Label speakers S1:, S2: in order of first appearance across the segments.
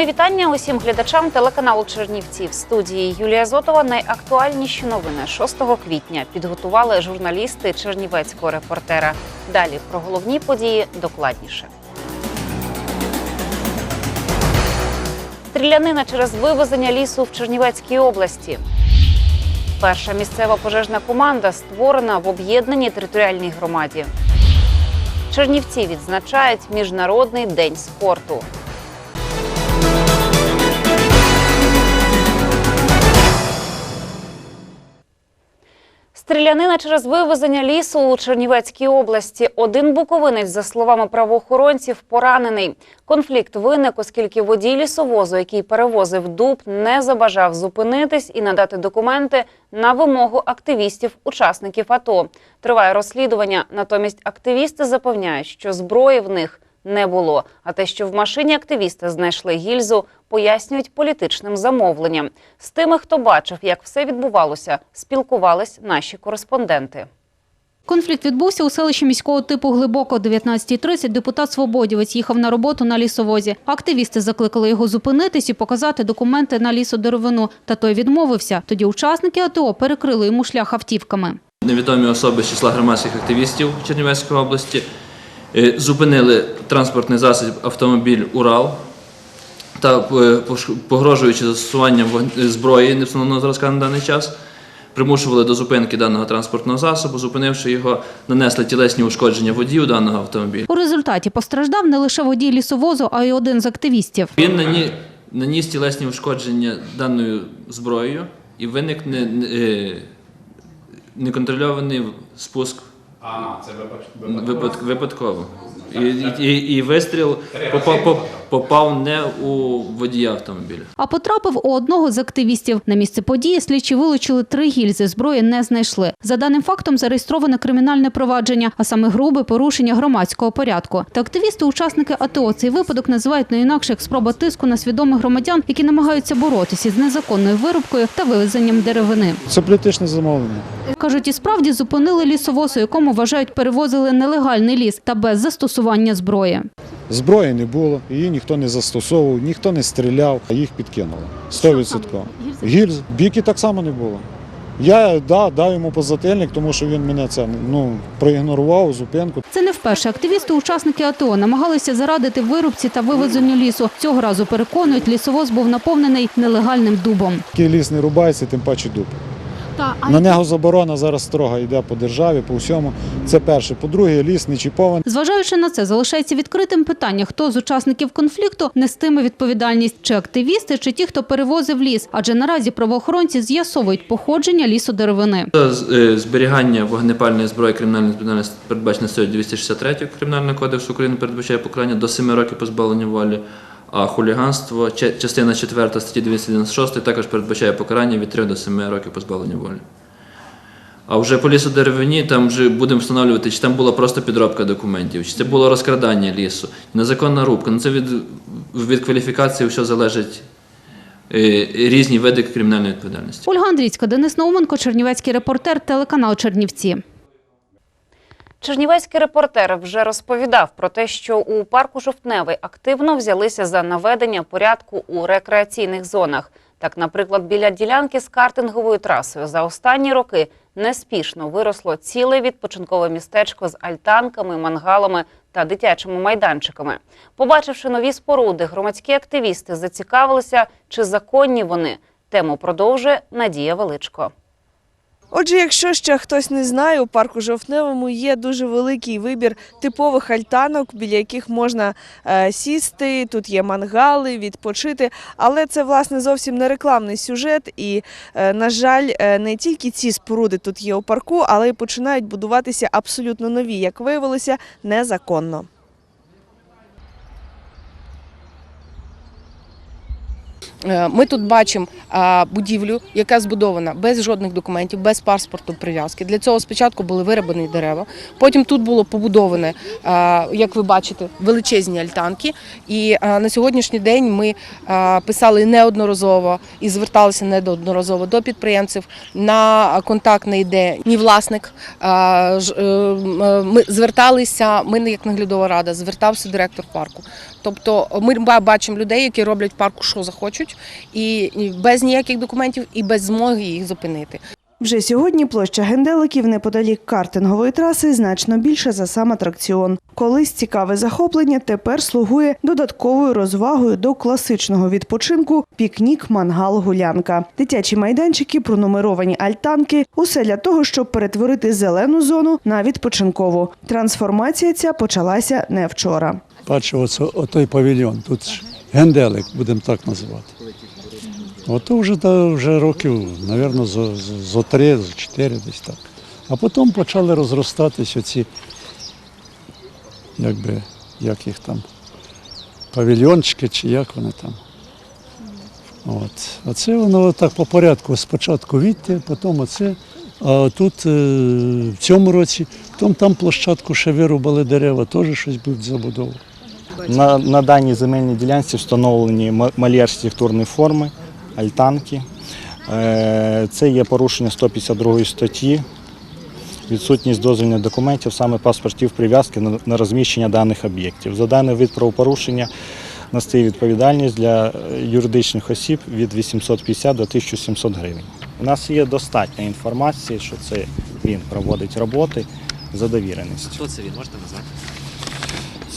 S1: Мої вітання усім глядачам телеканалу Чернівці. В студії Юлія Зотова. Найактуальніші новини 6 квітня підготували журналісти Чернівецького репортера. Далі про головні події докладніше. Стрілянина через вивезення лісу в Чернівецькій області. Перша місцева пожежна команда створена в об'єднаній територіальній громаді. Чернівці відзначають Міжнародний день спорту. Стрілянина через вивезення лісу у Чернівецькій області. Один буковинець, за словами правоохоронців, поранений. Конфлікт виник, оскільки водій лісовозу, який перевозив дуб, не забажав зупинитись і надати документи на вимогу активістів-учасників АТО. Триває розслідування. Натомість активісти запевняють, що зброї в них не було. А те, що в машині активісти знайшли гільзу, пояснюють політичним замовленням. З тими, хто бачив, як все відбувалося, спілкувались наші кореспонденти.
S2: Конфлікт відбувся у селищі міського типу Глибоко. О 19.30 депутат Свободівець їхав на роботу на лісовозі. Активісти закликали його зупинитись і показати документи на лісодеревину. Та той відмовився. Тоді учасники АТО перекрили йому шлях автівками.
S3: Невідомі особи з числа громадських активістів Чернівецької області зупинили транспортний засіб автомобіль Урал та е, погрожуючи застосуванням вогн- зброї невстановленого зразка на даний час, примушували до зупинки даного транспортного засобу, зупинивши його, нанесли тілесні ушкодження водію даного автомобіля.
S2: У результаті постраждав не лише водій лісовозу, а й один з активістів.
S3: Він нані- наніс тілесні ушкодження даною зброєю і виник не, не, е, неконтрольований спуск Випад- випадково. І, і, і вистріл попав, поп- попав не у водія автомобіля.
S2: А потрапив у одного з активістів. На місце події слідчі вилучили три гільзи. Зброї не знайшли. За даним фактом зареєстроване кримінальне провадження, а саме грубе порушення громадського порядку. Та активісти, учасники АТО, цей випадок називають не інакше як спроба тиску на свідомих громадян, які намагаються боротися з незаконною вирубкою та вивезенням деревини.
S4: Це політичне замовлення.
S2: Кажуть, і справді зупинили лісовоз, у якому вважають перевозили нелегальний ліс та без застосування зброї.
S4: Зброї не було, її ніхто не застосовував, ніхто не стріляв, а їх підкинули. 100%. Гільз. Біки так само не було. Я да, дав йому позательник, тому що він мене це ну, проігнорував, зупинку.
S2: Це не вперше. Активісти, учасники АТО, намагалися зарадити вирубці та вивезенню лісу. Цього разу переконують, лісовоз був наповнений нелегальним дубом.
S4: Такий ліс не рубається, тим паче дуб. На нього заборона зараз строга йде по державі, по всьому. Це перше. По-друге, ліс не чіпований.
S2: Зважаючи на це, залишається відкритим питання, хто з учасників конфлікту нестиме відповідальність, чи активісти, чи ті, хто перевозив ліс. Адже наразі правоохоронці з'ясовують походження лісодеревини.
S3: За з- е, зберігання вогнепальної зброї кримінальної відповідальності передбачено статтею 263 Кримінального кодексу України передбачає покарання до 7 років позбавлення волі. А хуліганство, частина 4 статті 296 також передбачає покарання від 3 до 7 років позбавлення волі. А вже по лісодеревині там вже будемо встановлювати, чи там була просто підробка документів, чи це було розкрадання лісу, незаконна рубка. Ну це від, від кваліфікації все залежить е, різні види кримінальної відповідальності.
S2: Ольга Андрійська, Денис Науменко, Чернівецький репортер, телеканал Чернівці.
S1: Чернівецький репортер вже розповідав про те, що у парку Жовтневий активно взялися за наведення порядку у рекреаційних зонах. Так, наприклад, біля ділянки з картинговою трасою за останні роки неспішно виросло ціле відпочинкове містечко з альтанками, мангалами та дитячими майданчиками. Побачивши нові споруди, громадські активісти зацікавилися, чи законні вони. Тему продовжує Надія Величко.
S5: Отже, якщо ще хтось не знає, у парку Жовтневому є дуже великий вибір типових альтанок, біля яких можна е, сісти. Тут є мангали, відпочити. Але це власне зовсім не рекламний сюжет. І, е, на жаль, е, не тільки ці споруди тут є у парку, але й починають будуватися абсолютно нові, як виявилося, незаконно.
S6: Ми тут бачимо будівлю, яка збудована без жодних документів, без паспорту прив'язки. Для цього спочатку були вирубані дерева. Потім тут було побудоване, як ви бачите, величезні альтанки. І на сьогоднішній день ми писали неодноразово і зверталися неодноразово до підприємців. На контакт не йде ні власник. Е, е, Ми зверталися, ми як наглядова рада, звертався директор парку. Тобто ми бачимо людей, які роблять парку, що захочуть, і і без ніяких документів, і без змоги їх зупинити.
S7: Вже сьогодні площа генделиків неподалік картингової траси значно більша за сам атракціон. Колись цікаве захоплення тепер слугує додатковою розвагою до класичного відпочинку пікнік, мангал, гулянка. Дитячі майданчики, пронумеровані альтанки усе для того, щоб перетворити зелену зону на відпочинкову. Трансформація ця почалася не вчора.
S8: Оце, отой павільйон, тут генделик, будемо так називати. Ото вже, вже років, мабуть, зо- зо три, зо чотири десь так. А потім почали розростатись оці, якби, як їх там, павільйончики чи як вони там. От. А це воно так по порядку. Спочатку відти, потім оце. А тут е, в цьому році, потім там площадку ще вирубали дерева, теж щось будуть забудовувати.
S9: На, на даній земельній ділянці встановлені малі архітектурні форми, альтанки. Е, Це є порушення 152 статті, відсутність дозвільних документів, саме паспортів прив'язки на- розміщення даних об'єктів. За даний вид правопорушення настає відповідальність для е, юридичних осіб від 850 до 1700 гривень. У нас є достатньо інформації, що це він проводить роботи за довіреністю.
S10: Хто це він? Можете назвати?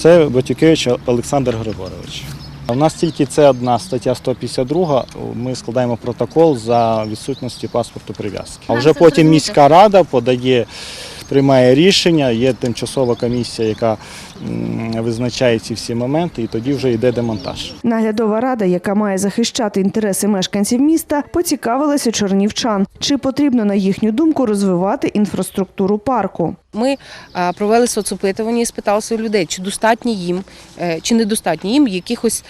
S9: Це Батюкевич Олександр Григорович. У нас тільки це одна стаття 152. Ми складаємо протокол за відсутності паспорту прив'язки. А вже потім міська рада подає, приймає рішення. Є тимчасова комісія, яка визначає ці всі моменти, і тоді вже йде демонтаж.
S7: Наглядова рада, яка має захищати інтереси мешканців міста, поцікавилася у чернівчан, чи потрібно, на їхню думку, розвивати інфраструктуру парку.
S6: Ми провели соцопитування і спиталися у людей, чи достатньо їм, е, чи недостатньо їм якихось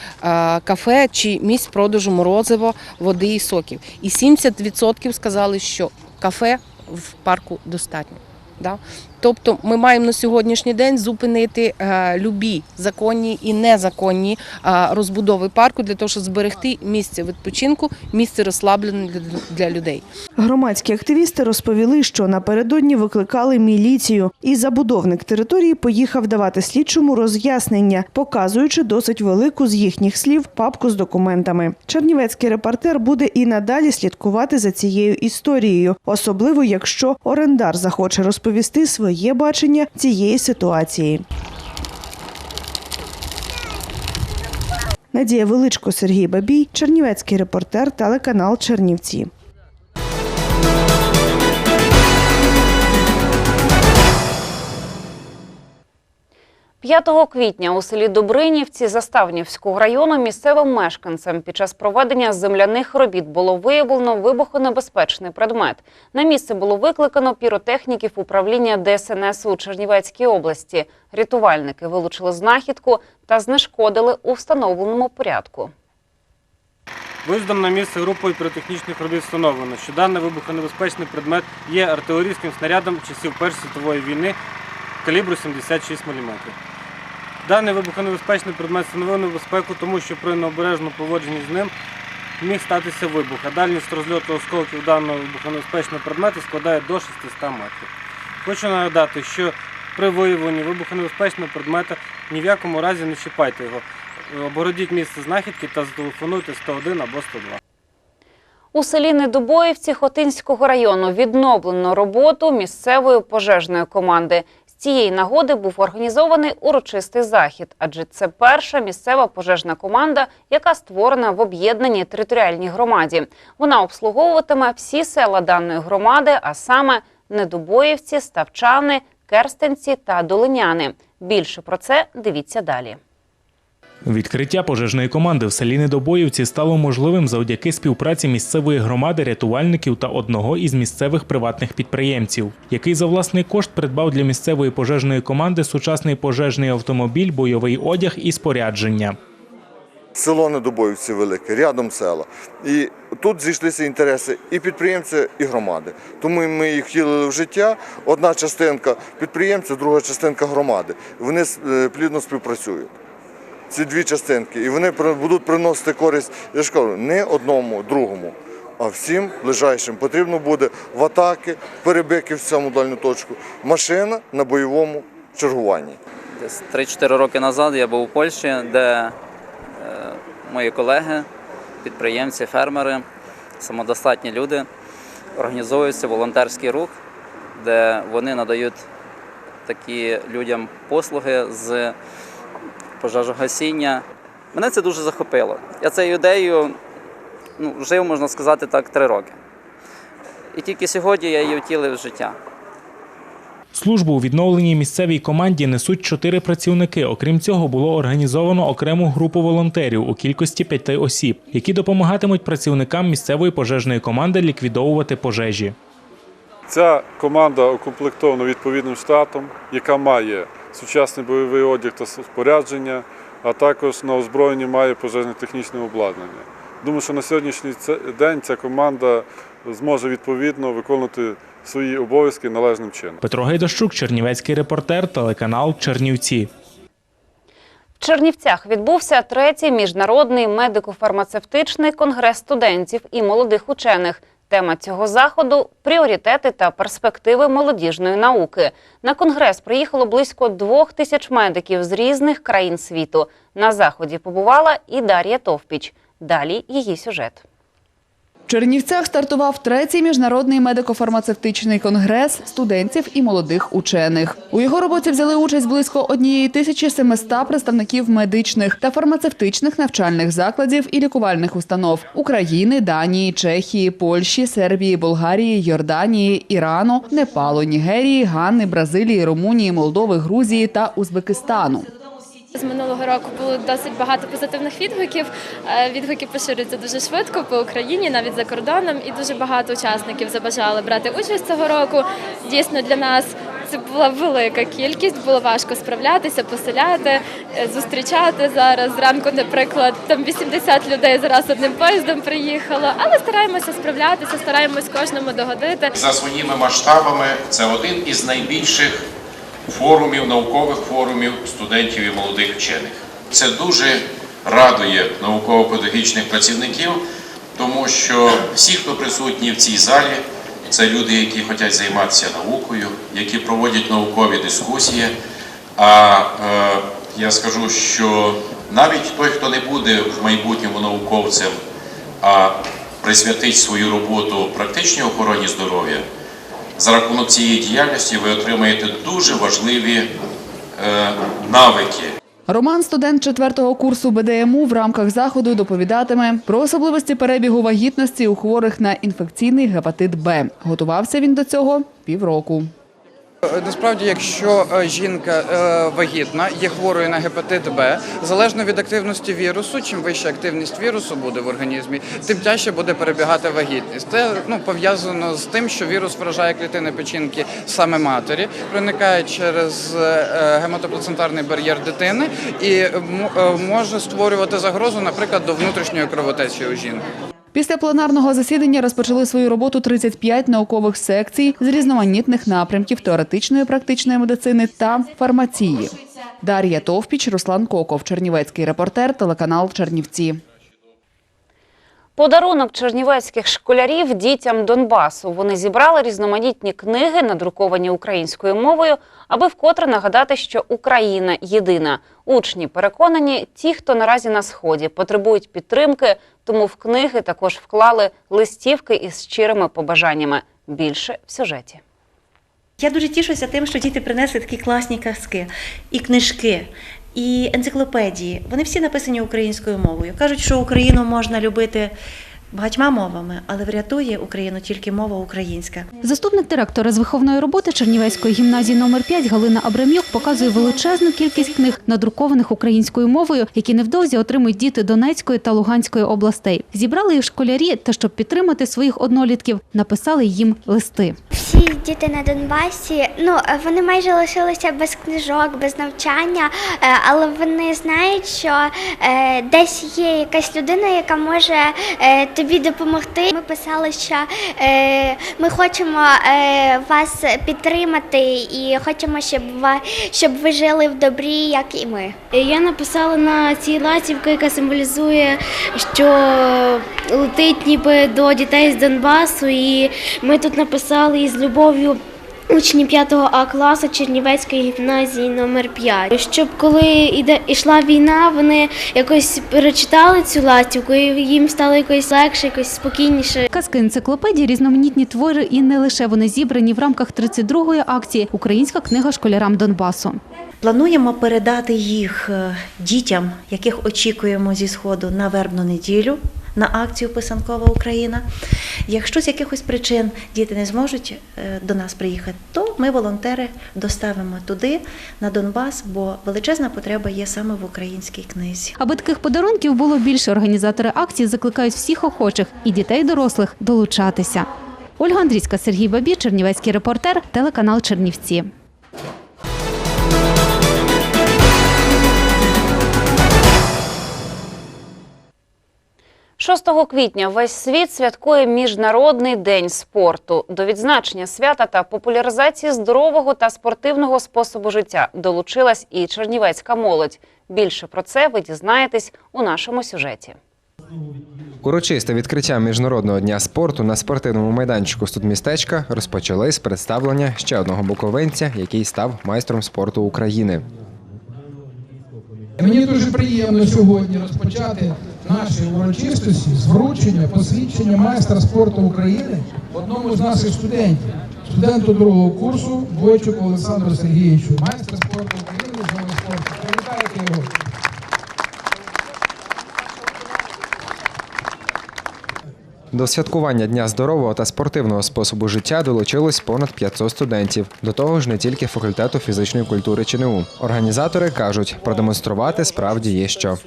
S6: кафе чи місць продажу морозива, води і соків. І 70% сказали, що кафе в парку достатньо. Да? Тобто ми маємо на сьогоднішній день зупинити е, любі законні і незаконні е, розбудови парку для того, щоб зберегти місце відпочинку, місце розслаблене для, для людей.
S7: Громадські активісти розповіли, що напередодні викликали міліцію, і забудовник території поїхав давати слідчому роз'яснення, показуючи досить велику з їхніх слів папку з документами. Чернівецький репортер буде і надалі слідкувати за цією історією, особливо якщо орендар захоче розповісти своє бачення цієї ситуації. Надія Величко, Сергій Бабій, Чернівецький репортер, телеканал Чернівці.
S1: 5 квітня у селі Добринівці Заставнівського району місцевим мешканцям під час проведення земляних робіт було виявлено вибухонебезпечний предмет. На місце було викликано піротехніків управління ДСНС у Чернівецькій області. Рятувальники вилучили знахідку та знешкодили у встановленому порядку.
S11: Виїздом на місце групою піротехнічних робіт встановлено, що даний вибухонебезпечний предмет є артилерійським снарядом часів Першої світової війни калібру 76 мм. Даний вибухонебезпечний предмет становив небезпеку, тому що при необережному поводженні з ним міг статися вибух, а дальність розльоту осколків даного вибухонебезпечного предмету складає до 600 метрів. Хочу нагадати, що при виявленні вибухонебезпечного предмета ні в якому разі не чіпайте його. Обгородіть місце знахідки та зателефонуйте 101 або 102.
S1: У селі Недобоївці Хотинського району відновлено роботу місцевої пожежної команди. Цієї нагоди був організований урочистий захід, адже це перша місцева пожежна команда, яка створена в об'єднаній територіальній громаді. Вона обслуговуватиме всі села даної громади, а саме Недобоївці, Ставчани, Керстенці та Долиняни. Більше про це дивіться далі.
S12: Відкриття пожежної команди в селі Недобоївці стало можливим завдяки співпраці місцевої громади рятувальників та одного із місцевих приватних підприємців, який за власний кошт придбав для місцевої пожежної команди сучасний пожежний автомобіль, бойовий одяг і спорядження.
S10: Село Недобоївці велике, рядом села. І тут зійшлися інтереси і підприємця, і громади. Тому ми їх втілили в життя. Одна частинка підприємця, друга частинка громади. Вони е, плідно співпрацюють. Ці дві частинки. І вони будуть приносити користь, я ж кажу, не одному, другому, а всім ближайшим. Потрібно буде в атаки, перебики в цьому дальню точку, машина на бойовому чергуванні.
S13: 3-4 роки назад я був у Польщі, де е, мої колеги, підприємці, фермери, самодостатні люди організовуються волонтерський рух, де вони надають такі людям послуги з пожежогасіння. Мене це дуже захопило. Я цією ідеєю ну, жив, можна сказати так, три роки. І тільки сьогодні я її втілив в життя.
S12: Службу у відновленій місцевій команді несуть чотири працівники. Окрім цього, було організовано окрему групу волонтерів у кількості п'яти осіб, які допомагатимуть працівникам місцевої пожежної команди ліквідовувати пожежі.
S14: Ця команда укомплектована відповідним штатом, яка має сучасний бойовий одяг та спорядження, а також на озброєнні має пожежно-технічне обладнання. Думаю, що на сьогоднішній день ця команда зможе відповідно виконувати свої обов'язки належним чином.
S12: Петро Гайдащук, Чернівецький репортер, телеканал Чернівці.
S1: В Чернівцях відбувся третій міжнародний медико-фармацевтичний конгрес студентів і молодих учених. Тема цього заходу пріоритети та перспективи молодіжної науки. На конгрес приїхало близько двох тисяч медиків з різних країн світу. На заході побувала і Дар'я Товпіч. Далі її сюжет.
S15: В Чернівцях стартував третій міжнародний медико-фармацевтичний конгрес студентів і молодих учених. У його роботі взяли участь близько 1700 представників медичних та фармацевтичних навчальних закладів і лікувальних установ України, Данії, Чехії, Польщі, Сербії, Болгарії, Йорданії, Ірану, Непалу, Нігерії, Ганни, Бразилії, Румунії, Молдови, Грузії та Узбекистану.
S16: Минулого року було досить багато позитивних відгуків. Е, Відгуки поширюються дуже швидко по Україні, навіть за кордоном, і дуже багато учасників забажали брати участь цього року. Дійсно, для нас це була велика кількість, було важко справлятися, поселяти, е, зустрічати зараз. Зранку, наприклад, там 80 людей зараз одним поїздом приїхало, але стараємося справлятися, стараємось кожному догодити.
S17: За своїми масштабами це один із найбільших форумів, наукових форумів студентів і молодих вчених. Це дуже радує науково-педагогічних працівників, тому що всі, хто присутні в цій залі, це люди, які хочуть займатися наукою, які проводять наукові дискусії. А е, я скажу, що навіть той, хто не буде в майбутньому науковцем, а присвятить свою роботу практичній охороні здоров'я, за рахунок цієї діяльності ви отримаєте дуже важливі е, навики.
S15: Роман, студент четвертого курсу БДМУ, в рамках заходу доповідатиме про особливості перебігу вагітності у хворих на інфекційний гепатит Б. Готувався він до цього півроку.
S18: Насправді, якщо е, жінка е, вагітна, є хворою на гепатит Б, залежно від активності вірусу, чим вища активність вірусу буде в організмі, тим тяжче буде перебігати вагітність. Це ну пов'язано з тим, що вірус вражає клітини печінки саме матері, проникає через е, гематоплацентарний бар'єр дитини і е, може створювати загрозу, наприклад, до внутрішньої кровотечі у жінки.
S15: Після пленарного засідання розпочали свою роботу 35 наукових секцій з різноманітних напрямків теоретичної практичної медицини та фармації. Дар'я Товпіч, Руслан Коков, Чернівецький репортер, телеканал Чернівці.
S1: Подарунок чернівецьких школярів дітям Донбасу. Вони зібрали різноманітні книги, надруковані українською мовою, аби вкотре нагадати, що Україна єдина. Учні переконані, ті, хто наразі на сході, потребують підтримки, тому в книги також вклали листівки із щирими побажаннями. Більше в сюжеті.
S19: Я дуже тішуся тим, що діти принесли такі класні казки і книжки. І енциклопедії, вони всі написані українською мовою. Кажуть, що Україну можна любити багатьма мовами, але врятує Україну тільки мова українська.
S2: Заступник директора з виховної роботи Чернівецької гімназії номер 5 Галина Абрам'юк показує величезну кількість книг, надрукованих українською мовою, які невдовзі отримують діти Донецької та Луганської областей. Зібрали їх школярі та щоб підтримати своїх однолітків, написали їм листи.
S20: Всі діти на Донбасі, ну вони майже лишилися без книжок, без навчання, е, але вони знають, що е, десь є якась людина, яка може е, тобі допомогти. Ми писали, що е, ми хочемо е, вас підтримати і хочемо, щоб ви жили в добрі, як і ми.
S21: Я написала на цій ластівці, яка символізує, що летить ніби до дітей з Донбасу, і ми тут написали із любов'ю. Учні 5 А класу Чернівецької гімназії номер 5 Щоб коли іде йшла війна, вони якось перечитали цю ластівку, і їм стало якось легше, якось спокійніше.
S2: Казки енциклопедії, різноманітні твори і не лише вони зібрані в рамках 32-ї акції Українська книга школярам Донбасу.
S19: Плануємо передати їх е, дітям, яких очікуємо зі сходу на вербну неділю. На акцію Писанкова Україна. Якщо з якихось причин діти не зможуть е, до нас приїхати, то ми, волонтери, доставимо туди, на Донбас, бо величезна потреба є саме в українській книзі.
S2: Аби таких подарунків було більше, організатори акції закликають всіх охочих і дітей, і дорослих долучатися. Ольга Андрійська, Сергій Бабі, Чернівецький репортер, телеканал Чернівці.
S1: – 6 квітня весь світ святкує Міжнародний день спорту. До відзначення свята та популяризації здорового та спортивного способу життя долучилась і чернівецька молодь. Більше про це ви дізнаєтесь у нашому сюжеті.
S22: Урочисте відкриття міжнародного дня спорту на спортивному майданчику студмістечка розпочали з представлення ще одного буковинця, який став майстром спорту України.
S23: Мені дуже приємно сьогодні розпочати наші урочистості з вручення посвідчення майстра спорту України одному з наших студентів, студенту другого курсу Бойчуку Олександру Сергійовичу, майстра спорту України з нового спорту. Привітайте його.
S22: До святкування Дня здорового та спортивного способу життя долучилось понад 500 студентів. До того ж, не тільки факультету фізичної культури ЧНУ. Організатори кажуть, продемонструвати справді є що.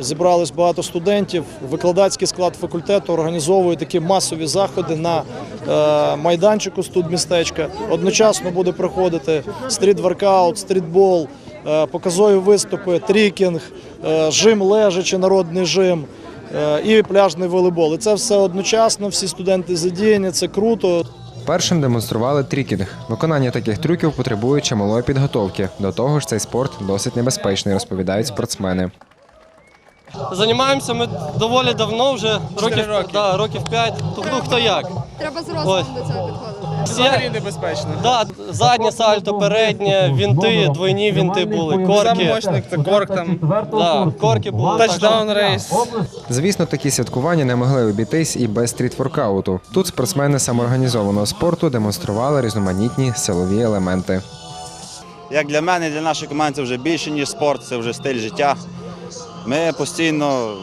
S24: Зібрались багато студентів. Викладацький склад факультету організовує такі масові заходи на е, майданчику студмістечка. Одночасно буде проходити стріт-воркаут, стрітбол, е, показові виступи, трікінг, е, жим лежачи, народний жим і пляжний волейбол. І це все одночасно. Всі студенти задіяні. Це круто.
S22: Першим демонстрували трікінг. Виконання таких трюків потребує чималої підготовки. До того ж, цей спорт досить небезпечний, розповідають спортсмени.
S25: Займаємося ми доволі давно, вже років, Да, років 5. Тобто хто як.
S26: Треба
S25: Ось.
S26: зрослим до цього підходити.
S25: Взагалі небезпечно. Да, заднє сальто, переднє, вінти, двойні вінти були, корки.
S26: Самий
S25: це корк там. Да, корки були.
S26: Тачдаун
S25: рейс.
S22: Звісно, такі святкування не могли обійтись і без стрітворкауту. Тут спортсмени самоорганізованого спорту демонстрували різноманітні силові елементи.
S27: Як для мене, для нашої команди це вже більше, ніж спорт, це вже стиль життя. Ми постійно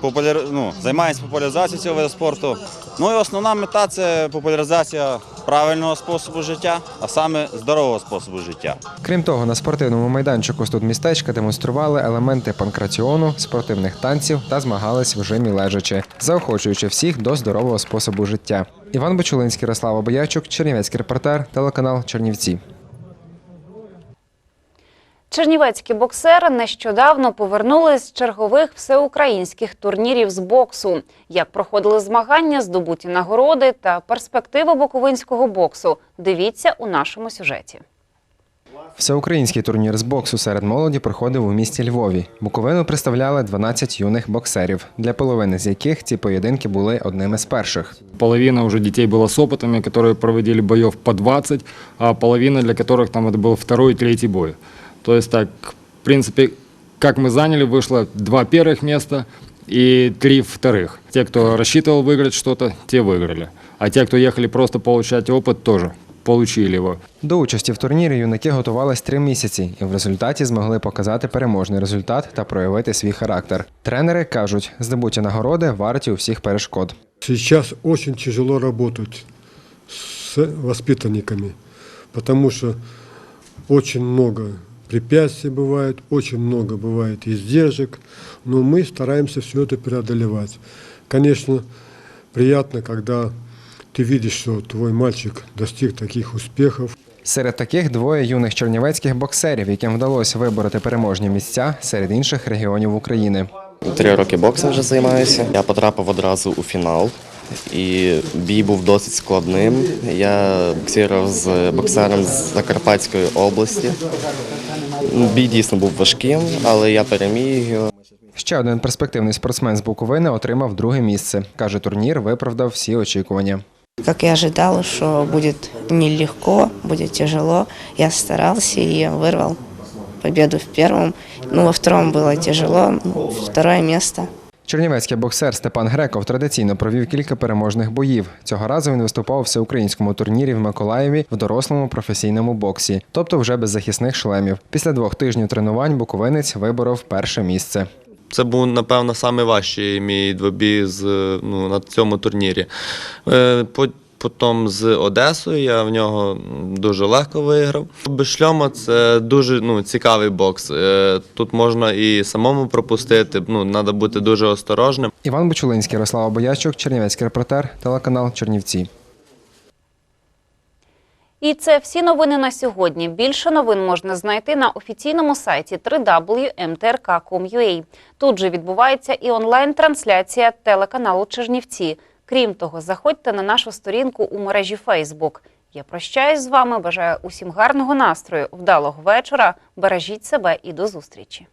S27: популяр... ну, займаємося популяризацією цього виду спорту. Ну і основна мета це популяризація правильного способу життя, а саме здорового способу життя.
S22: Крім того, на спортивному майданчику студмістечка демонстрували елементи панкраціону, спортивних танців та змагались в жимі лежачи, заохочуючи всіх до здорового способу життя. Іван Бочулинський, Ярослава Боячук, Чернівецький репортер, телеканал Чернівці.
S1: Чернівецькі боксери нещодавно повернулись з чергових всеукраїнських турнірів з боксу. Як проходили змагання, здобуті нагороди та перспективи буковинського боксу. Дивіться у нашому сюжеті.
S22: Всеукраїнський турнір з боксу серед молоді проходив у місті Львові. Буковину представляли 12 юних боксерів, для половини з яких ці поєдинки були одними з перших.
S28: Половина уже детей было с опытами, которые проводили боев по 20, а половина для которых там это был второй и третий бой. То есть так, в принципе, как мы заняли, вышло два первых места и три вторых. Те, кто рассчитывал выиграть что-то, те выиграли. А те, кто ехали просто получать опыт, тоже получили его.
S22: До участі в турнірі юнаки готувались три місяці і в результаті змогли показати переможний результат та проявити свій характер. Тренери кажуть, здобуті нагороди варті усіх перешкод.
S29: Сейчас очень тяжело работать с воспитанниками, потому что очень много препятствий бывает, очень много бывает издержек, но мы стараемся все это преодолевать. Конечно, приятно, когда ты видишь, что твой мальчик достиг таких успехов.
S22: Серед таких двоє юних чернівецьких боксерів, яким вдалося вибороти переможні місця серед інших регіонів України.
S30: Три роки боксом вже займаюся. Я потрапив одразу у фінал, і бій був досить складним. Я боксував з боксером з Закарпатської області. Бій дійсно був важким, але я переміг його.
S22: Ще один перспективний спортсмен з Буковини отримав друге місце. Каже, турнір виправдав всі очікування.
S31: Как я ожидала, что будет нелегко, будет тяжело, я старался и вырвал победу в первом. Ну, во втором было тяжело, ну, второе место.
S22: Чернівецький боксер Степан Греков традиційно провів кілька переможних боїв. Цього разу він виступав у всеукраїнському турнірі в Миколаєві в дорослому професійному боксі, тобто вже без захисних шлемів. Після двох тижнів тренувань буковинець виборов перше місце.
S19: Це був, напевно, найважчий мій двобій з, ну, на цьому турнірі. Е, Потім з Одесою я в нього дуже легко виграв. Без шльома це дуже ну, цікавий бокс. Е, Тут можна і самому пропустити, ну, треба бути дуже осторожним.
S22: Іван Бочулинський, Ярослава Боячук, Чернівецький репортер, телеканал Чернівці.
S1: І це всі новини на сьогодні. Більше новин можна знайти на офіційному сайті www.mtrk.com.ua. Тут же відбувається і онлайн-трансляція телеканалу Чернівці. Крім того, заходьте на нашу сторінку у мережі Facebook. Я прощаюсь з вами. Бажаю усім гарного настрою, вдалого вечора. Бережіть себе і до зустрічі.